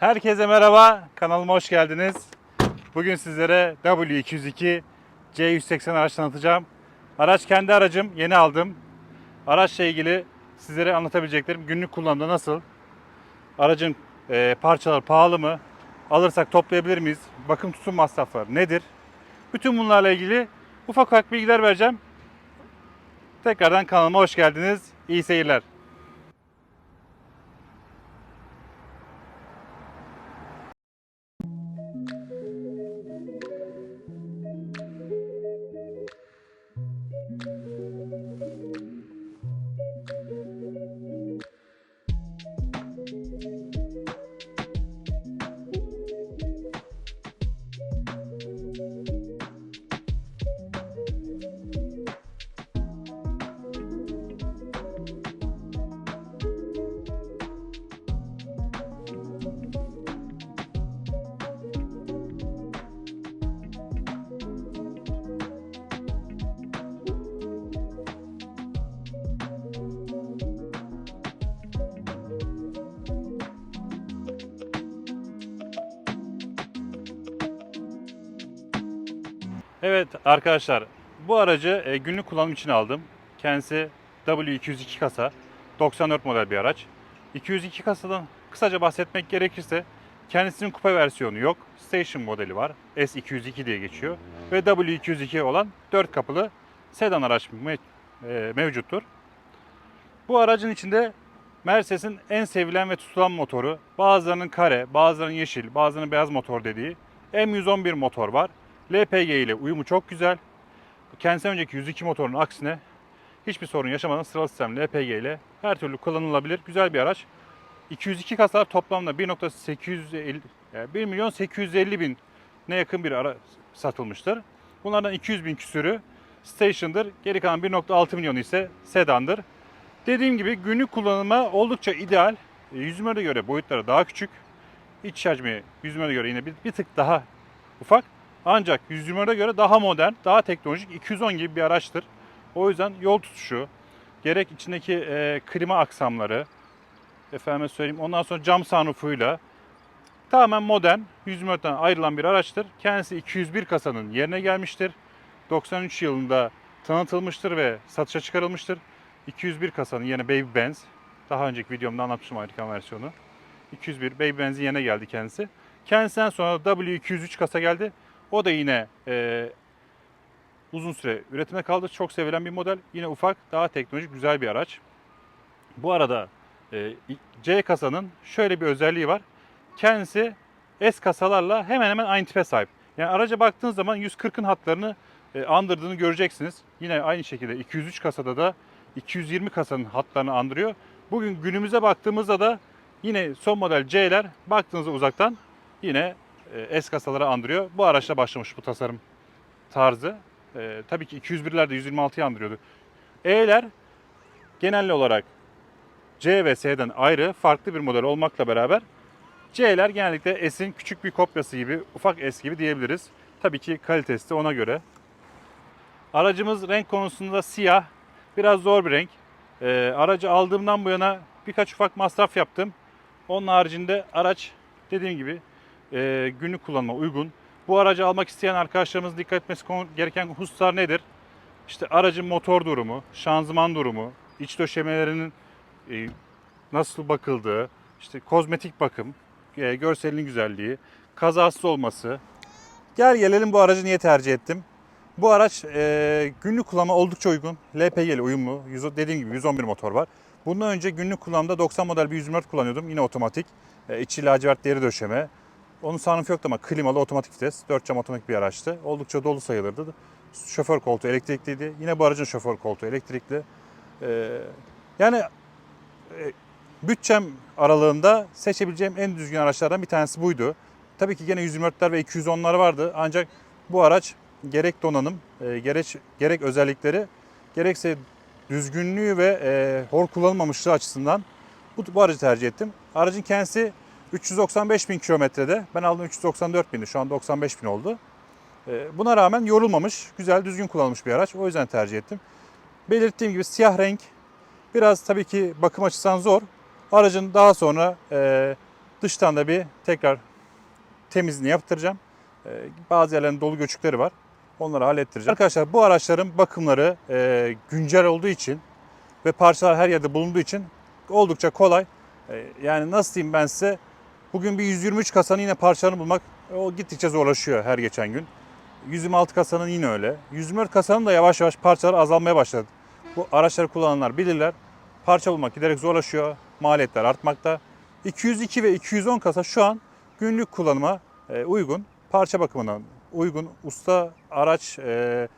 Herkese merhaba, kanalıma hoş geldiniz. Bugün sizlere W202 C180 araç tanıtacağım. Araç kendi aracım, yeni aldım. Araçla ilgili sizlere anlatabileceklerim günlük kullanımda nasıl? Aracın e, parçaları pahalı mı? Alırsak toplayabilir miyiz? Bakım tutum masrafları nedir? Bütün bunlarla ilgili ufak ufak bilgiler vereceğim. Tekrardan kanalıma hoş geldiniz. İyi seyirler. Evet arkadaşlar bu aracı e, günlük kullanım için aldım. Kendisi W202 kasa 94 model bir araç. 202 kasadan kısaca bahsetmek gerekirse kendisinin kupa versiyonu yok. Station modeli var. S202 diye geçiyor. Ve W202 olan 4 kapılı sedan araç e, mevcuttur. Bu aracın içinde Mercedes'in en sevilen ve tutulan motoru, bazılarının kare, bazılarının yeşil, bazılarının beyaz motor dediği M111 motor var. LPG ile uyumu çok güzel. Kendisinden önceki 102 motorun aksine hiçbir sorun yaşamadan sıralı sistem LPG ile her türlü kullanılabilir. Güzel bir araç. 202 kasalar toplamda 1.850 yani 1 milyon 850 bin ne yakın bir ara satılmıştır. Bunlardan 200 bin küsürü station'dır. Geri kalan 1.6 milyon ise sedandır. Dediğim gibi günlük kullanıma oldukça ideal. E, Yüzüme göre boyutları daha küçük. İç hacmi yüzüme göre yine bir, bir tık daha ufak. Ancak 120'e göre daha modern, daha teknolojik 210 gibi bir araçtır. O yüzden yol tutuşu, gerek içindeki e, klima aksamları, efendime söyleyeyim ondan sonra cam sunroofuyla tamamen modern, 124'ten ayrılan bir araçtır. Kendisi 201 kasanın yerine gelmiştir. 93 yılında tanıtılmıştır ve satışa çıkarılmıştır. 201 kasanın yerine Baby Benz. Daha önceki videomda anlatmıştım Amerikan versiyonu. 201 Baby Benz'in yerine geldi kendisi. Kendisinden sonra W203 kasa geldi. O da yine e, uzun süre üretime kaldı. Çok sevilen bir model. Yine ufak, daha teknolojik, güzel bir araç. Bu arada e, C kasanın şöyle bir özelliği var. Kendisi S kasalarla hemen hemen aynı tipe sahip. Yani araca baktığınız zaman 140'ın hatlarını e, andırdığını göreceksiniz. Yine aynı şekilde 203 kasada da 220 kasanın hatlarını andırıyor. Bugün günümüze baktığımızda da yine son model C'ler baktığınızda uzaktan yine e, S kasaları andırıyor. Bu araçla başlamış bu tasarım tarzı. E, tabii ki 201'lerde 126'yı andırıyordu. E'ler genel olarak C ve S'den ayrı farklı bir model olmakla beraber C'ler genellikle S'in küçük bir kopyası gibi, ufak S gibi diyebiliriz. Tabii ki kalitesi de ona göre. Aracımız renk konusunda siyah. Biraz zor bir renk. E, aracı aldığımdan bu yana birkaç ufak masraf yaptım. Onun haricinde araç dediğim gibi e, günlük kullanıma uygun. Bu aracı almak isteyen arkadaşlarımız dikkat etmesi gereken hususlar nedir? İşte aracın motor durumu, şanzıman durumu, iç döşemelerinin e, nasıl bakıldığı, işte kozmetik bakım, e, görselinin güzelliği, kazasız olması. Gel gelelim bu aracı niye tercih ettim? Bu araç e, günlük kullanıma oldukça uygun. LPG ile uyumlu. Yüz- Dediğim gibi 111 motor var. Bundan önce günlük kullanımda 90 model bir 124 kullanıyordum. Yine otomatik. E, içi lacivert deri döşeme. Onun sunroofu yoktu ama klimalı otomatik vites. 4 cam otomatik bir araçtı. Oldukça dolu sayılırdı. Şoför koltuğu elektrikliydi. Yine bu aracın şoför koltuğu elektrikli. E, yani e, bütçem aralığında seçebileceğim en düzgün araçlardan bir tanesi buydu. Tabii ki gene 124'ler ve 210'lar vardı. Ancak bu araç gerek donanım, e, gerek, gerek özellikleri, gerekse düzgünlüğü ve e, hor kullanılmamışlığı açısından bu, bu aracı tercih ettim. Aracın kendisi 395 bin kilometrede. Ben aldım 394 bindi. Şu an 95 bin oldu. E, buna rağmen yorulmamış, güzel, düzgün kullanılmış bir araç. O yüzden tercih ettim. Belirttiğim gibi siyah renk. Biraz tabii ki bakım açısından zor. Aracın daha sonra e, Dıştan da bir tekrar temizliğini yaptıracağım. Ee, bazı yerlerinde dolu göçükleri var. Onları hallettireceğim. Arkadaşlar bu araçların bakımları e, güncel olduğu için ve parçalar her yerde bulunduğu için oldukça kolay. Ee, yani nasıl diyeyim ben size bugün bir 123 kasanın yine parçalarını bulmak o gittikçe zorlaşıyor her geçen gün. 126 kasanın yine öyle. 124 kasanın da yavaş yavaş parçalar azalmaya başladı. Bu araçları kullananlar bilirler. Parça bulmak giderek zorlaşıyor. Maliyetler artmakta. 202 ve 210 kasa şu an günlük kullanıma e, uygun. Parça bakımına uygun. Usta araç, e,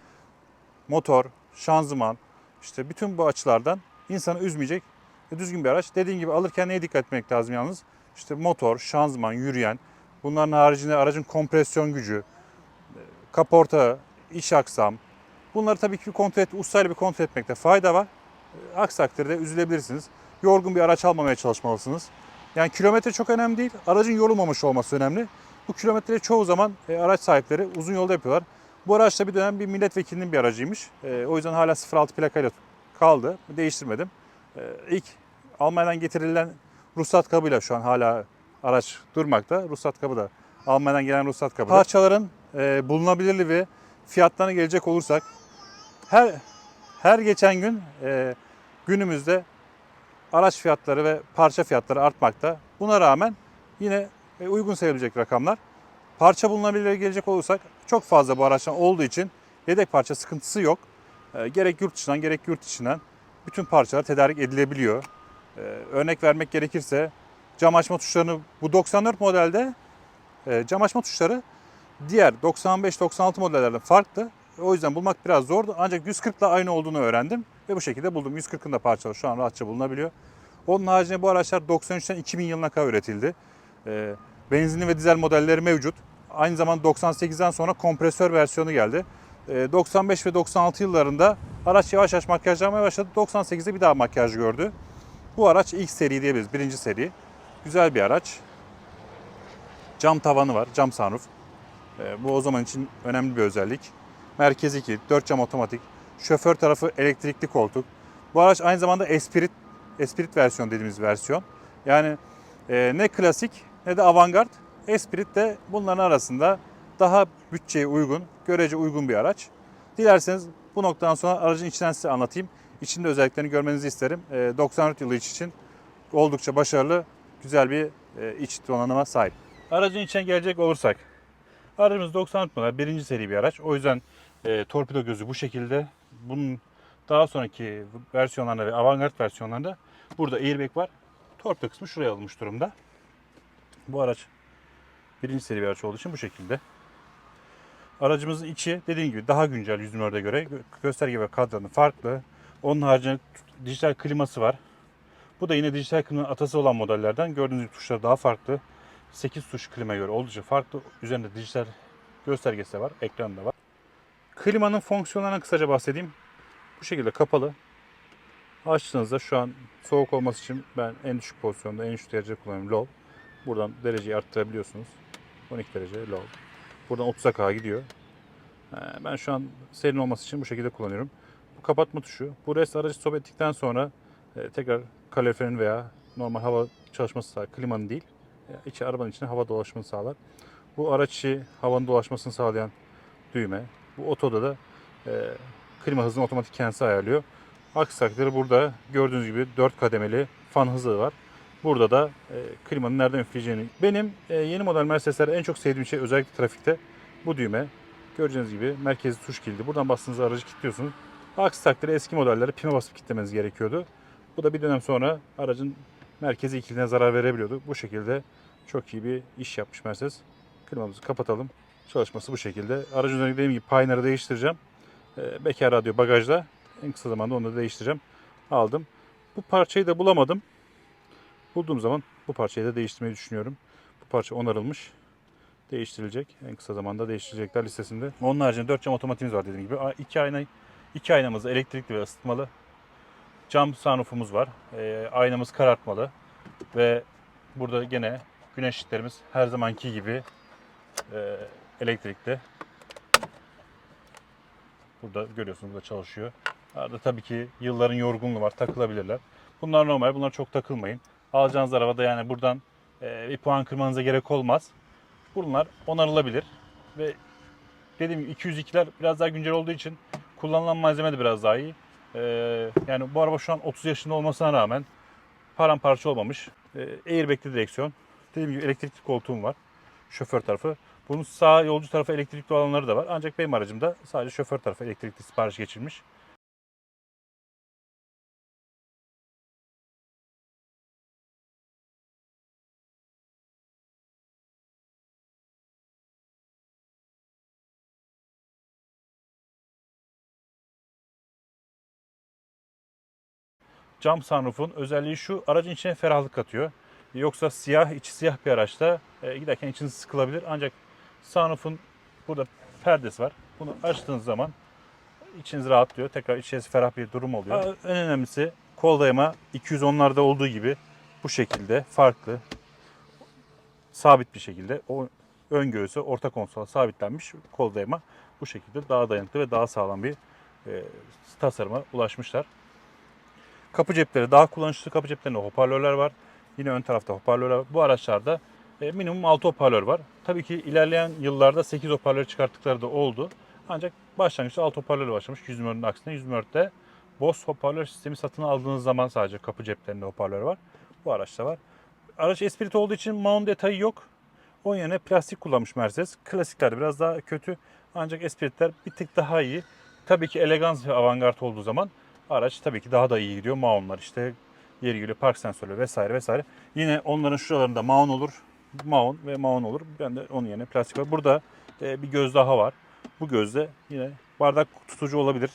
motor, şanzıman işte bütün bu açılardan insanı üzmeyecek ve düzgün bir araç. Dediğim gibi alırken neye dikkat etmek lazım yalnız? İşte motor, şanzıman, yürüyen, bunların haricinde aracın kompresyon gücü, kaporta, iç aksam. Bunları tabii ki kontrol et, ustayla bir kontrol etmekte fayda var. Aksi takdirde üzülebilirsiniz. Yorgun bir araç almamaya çalışmalısınız. Yani kilometre çok önemli değil. Aracın yorulmamış olması önemli. Bu kilometreyi çoğu zaman e, araç sahipleri uzun yolda yapıyorlar. Bu araç da bir dönem bir milletvekilinin bir aracıymış. E, o yüzden hala 06 plakayla kaldı. Değiştirmedim. E, ilk Almanya'dan getirilen ruhsat kabıyla şu an hala araç durmakta. Ruhsat kabı da Almanya'dan gelen ruhsat kabı. Parçaların e, bulunabilirliği ve fiyatlarına gelecek olursak her her geçen gün e, günümüzde araç fiyatları ve parça fiyatları artmakta. Buna rağmen yine e, uygun sayılabilecek rakamlar. Parça bulunabilirliğe gelecek olursak çok fazla bu araçtan olduğu için yedek parça sıkıntısı yok. E, gerek yurt dışından gerek yurt içinden bütün parçalar tedarik edilebiliyor. E, örnek vermek gerekirse cam açma tuşlarını bu 94 modelde e, cam açma tuşları diğer 95-96 modellerden farklı. O yüzden bulmak biraz zordu. Ancak 140 ile aynı olduğunu öğrendim. Ve bu şekilde buldum. 140'ın da parçaları şu an rahatça bulunabiliyor. Onun haricinde bu araçlar 93'ten 2000 yılına kadar üretildi. Ee, benzinli ve dizel modelleri mevcut. Aynı zamanda 98'den sonra kompresör versiyonu geldi. Ee, 95 ve 96 yıllarında araç yavaş yavaş makyajlanmaya başladı. 98'de bir daha makyaj gördü. Bu araç ilk seri diyebiliriz. Birinci seri. Güzel bir araç. Cam tavanı var. Cam sunroof. Ee, bu o zaman için önemli bir özellik. Merkezi kilit, 4 cam otomatik. Şoför tarafı elektrikli koltuk. Bu araç aynı zamanda Esprit, Esprit versiyon dediğimiz versiyon. Yani e, ne klasik ne de avantgard. Esprit de bunların arasında daha bütçeye uygun, görece uygun bir araç. Dilerseniz bu noktadan sonra aracın içinden size anlatayım. İçinde özelliklerini görmenizi isterim. E, 94 yılı iç için oldukça başarılı, güzel bir e, iç donanıma sahip. Aracın içine gelecek olursak, aracımız 94 model, birinci seri bir araç. O yüzden e, torpido gözü bu şekilde. Bunun daha sonraki versiyonlarında ve avantgard versiyonlarında burada airbag var. Torpido kısmı şuraya alınmış durumda. Bu araç birinci seri bir araç olduğu için bu şekilde. Aracımızın içi dediğim gibi daha güncel 124'e göre Gö- gösterge ve kadranı farklı. Onun haricinde dijital kliması var. Bu da yine dijital klimanın atası olan modellerden. Gördüğünüz gibi tuşları daha farklı. 8 tuş klimaya göre oldukça farklı. Üzerinde dijital göstergesi var. Ekranı da var. Klimanın fonksiyonlarından kısaca bahsedeyim. Bu şekilde kapalı. Açtığınızda şu an soğuk olması için ben en düşük pozisyonda en düşük derece kullanıyorum low. Buradan dereceyi arttırabiliyorsunuz. 12 derece low. Buradan 30'a kadar gidiyor. Ee, Ben şu an serin olması için bu şekilde kullanıyorum. Kapatma tuşu. Bu rest aracı stop ettikten sonra e, tekrar kaloriferin veya normal hava çalışması sağlar. Klimanın değil. e, içi arabanın içine hava dolaşmasını sağlar. Bu araç havanın dolaşmasını sağlayan düğme. Bu otoda da e, klima hızını otomatik kendisi ayarlıyor. Aksi burada gördüğünüz gibi 4 kademeli fan hızı var. Burada da e, klimanın nereden üfleyeceğini. Benim e, yeni model Mercedes'lerde en çok sevdiğim şey özellikle trafikte bu düğme. Göreceğiniz gibi merkezi tuş kilidi. Buradan bastığınızda aracı kilitliyorsunuz. Aksi takdirde eski modellerde pime basıp kilitlemeniz gerekiyordu. Bu da bir dönem sonra aracın merkezi kilidine zarar verebiliyordu. Bu şekilde çok iyi bir iş yapmış Mercedes. Klimamızı kapatalım. Çalışması bu şekilde. Aracın üzerinde dediğim gibi Pioneer'ı değiştireceğim. E, Bekar radyo bagajda. En kısa zamanda onu da değiştireceğim. Aldım. Bu parçayı da bulamadım. Bulduğum zaman bu parçayı da değiştirmeyi düşünüyorum. Bu parça onarılmış. Değiştirilecek. En kısa zamanda değiştirecekler listesinde. Onun haricinde 4 cam otomatiğimiz var dediğim gibi. A- İki ayna, iki aynamız elektrikli ve ısıtmalı. Cam sunroofumuz var. E, aynamız karartmalı. Ve burada gene güneş ışıklarımız her zamanki gibi e, elektrikli. Burada görüyorsunuz burada çalışıyor. Arada tabii ki yılların yorgunluğu var takılabilirler. Bunlar normal bunlar çok takılmayın. Alacağınız arabada yani buradan e, bir puan kırmanıza gerek olmaz. Bunlar onarılabilir ve dediğim gibi 202'ler biraz daha güncel olduğu için kullanılan malzeme de biraz daha iyi. E, yani bu araba şu an 30 yaşında olmasına rağmen paramparça olmamış. E, airbag'li direksiyon. Dediğim gibi elektrikli koltuğum var. Şoför tarafı. Bunun sağ yolcu tarafı elektrikli olanları da var. Ancak benim aracımda sadece şoför tarafı elektrikli sipariş geçilmiş. Cam sunroof'un özelliği şu, aracın içine ferahlık katıyor. Yoksa siyah, içi siyah bir araçta e, giderken içiniz sıkılabilir. Ancak sunroof'un burada perdesi var. Bunu açtığınız zaman içiniz rahatlıyor. Tekrar içerisi ferah bir durum oluyor. Aa, En önemlisi kol dayama 210'larda olduğu gibi bu şekilde farklı sabit bir şekilde o ön göğsü orta konsola sabitlenmiş kol dayama bu şekilde daha dayanıklı ve daha sağlam bir e, tasarıma ulaşmışlar. Kapı cepleri daha kullanışlı kapı ceplerinde hoparlörler var. Yine ön tarafta hoparlörler var. Bu araçlarda e, minimum 6 hoparlör var. Tabii ki ilerleyen yıllarda 8 hoparlör çıkarttıkları da oldu. Ancak başlangıçta 6 hoparlörle başlamış 124'ün aksine 124'te Bose hoparlör sistemi satın aldığınız zaman sadece kapı ceplerinde hoparlör var. Bu araçta var. Araç Esprit olduğu için mount detayı yok. Onun yerine plastik kullanmış Mercedes. Klasikler biraz daha kötü. Ancak Esprit'ler bir tık daha iyi. Tabii ki elegans ve avantgard olduğu zaman araç tabii ki daha da iyi gidiyor. Mount'lar işte yeri geliyor park sensörü vesaire vesaire. Yine onların şuralarında mount olur. Mount ve mount olur. Ben de onun yerine plastik var. Burada e, bir göz daha var. Bu gözde yine bardak tutucu olabilir.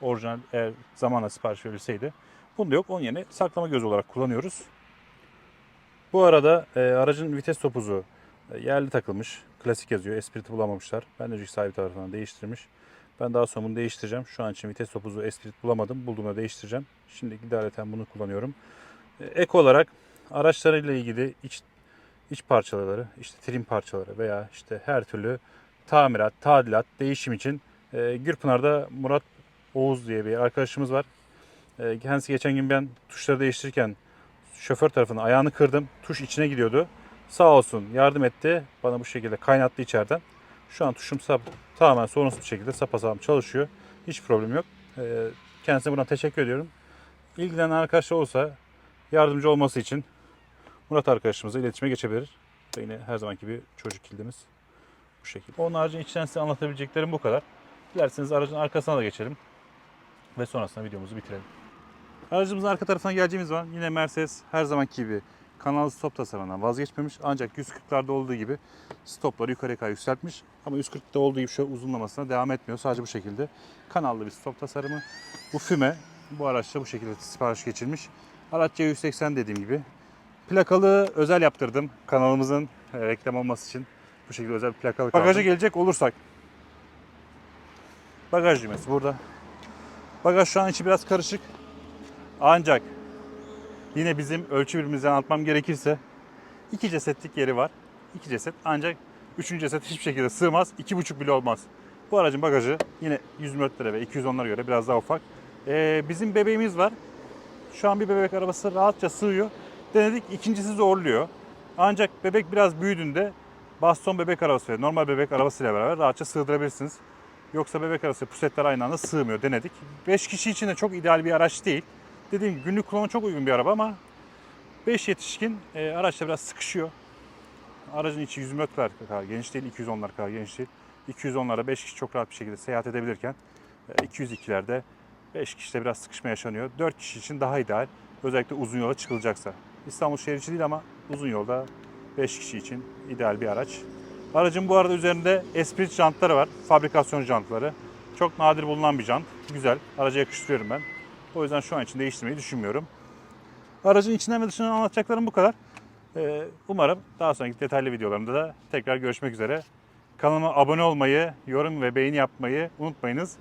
Orijinal eğer zamanla sipariş verilseydi. Bunda yok. Onun yerine saklama gözü olarak kullanıyoruz. Bu arada e, aracın vites topuzu e, yerli takılmış. Klasik yazıyor. Esprit'i bulamamışlar. Ben de önceki sahibi tarafından değiştirmiş. Ben daha sonra bunu değiştireceğim. Şu an için vites topuzu Esprit bulamadım. Bulduğumda değiştireceğim. Şimdi idareten bunu kullanıyorum. E, ek olarak araçlarıyla ilgili iç iç parçaları, işte trim parçaları veya işte her türlü tamirat, tadilat, değişim için e, Gürpınar'da Murat Oğuz diye bir arkadaşımız var. E, kendisi geçen gün ben tuşları değiştirirken şoför tarafından ayağını kırdım. Tuş içine gidiyordu. Sağ olsun yardım etti. Bana bu şekilde kaynattı içeriden. Şu an tuşum sap, tamamen sorunsuz bir şekilde sapasağlam çalışıyor. Hiç problem yok. E, kendisine buradan teşekkür ediyorum. İlgilenen arkadaşlar olsa yardımcı olması için Murat arkadaşımızla iletişime geçebilir. Yine her zamanki bir çocuk kildimiz bu şekilde. Onun haricinde içten size anlatabileceklerim bu kadar. Dilerseniz aracın arkasına da geçelim. Ve sonrasında videomuzu bitirelim. Aracımızın arka tarafına geleceğimiz zaman yine Mercedes her zamanki gibi kanal stop tasarımından vazgeçmemiş. Ancak 140'larda olduğu gibi stopları yukarıya kadar yükseltmiş. Ama 140'da olduğu gibi şöyle uzunlamasına devam etmiyor. Sadece bu şekilde kanallı bir stop tasarımı. Bu füme bu araçta bu şekilde sipariş geçilmiş. Araç C180 dediğim gibi. Plakalı özel yaptırdım kanalımızın e, reklam olması için. Bu şekilde özel plakalı kaldı. Bagaja gelecek olursak. Bagaj düğmesi burada. Bagaj şu an içi biraz karışık. Ancak yine bizim ölçü birimimizden anlatmam gerekirse iki cesetlik yeri var. İki ceset ancak üçüncü ceset hiçbir şekilde sığmaz. iki buçuk bile olmaz. Bu aracın bagajı yine 124'lere ve 210'lara göre biraz daha ufak. Ee, bizim bebeğimiz var. Şu an bir bebek arabası rahatça sığıyor. Denedik ikincisi zorluyor. Ancak bebek biraz büyüdüğünde baston bebek arabası ve normal bebek arabasıyla beraber rahatça sığdırabilirsiniz. Yoksa bebek arabası pusetler aynı anda sığmıyor denedik. 5 kişi için de çok ideal bir araç değil. Dediğim gibi günlük kullanıma çok uygun bir araba ama 5 yetişkin e, araçla biraz sıkışıyor. Aracın içi 100 metre kadar geniş değil, 210'lar kadar geniş değil. 210'lara 5 kişi çok rahat bir şekilde seyahat edebilirken e, 202'lerde 5 kişide biraz sıkışma yaşanıyor. 4 kişi için daha ideal. Özellikle uzun yola çıkılacaksa. İstanbul şehir içi değil ama uzun yolda 5 kişi için ideal bir araç. Aracın bu arada üzerinde Esprit jantları var. Fabrikasyon jantları. Çok nadir bulunan bir jant. Güzel. Araca yakıştırıyorum ben. O yüzden şu an için değiştirmeyi düşünmüyorum. Aracın içinden ve dışından anlatacaklarım bu kadar. Ee, umarım daha sonraki detaylı videolarımda da tekrar görüşmek üzere. Kanalıma abone olmayı, yorum ve beğeni yapmayı unutmayınız.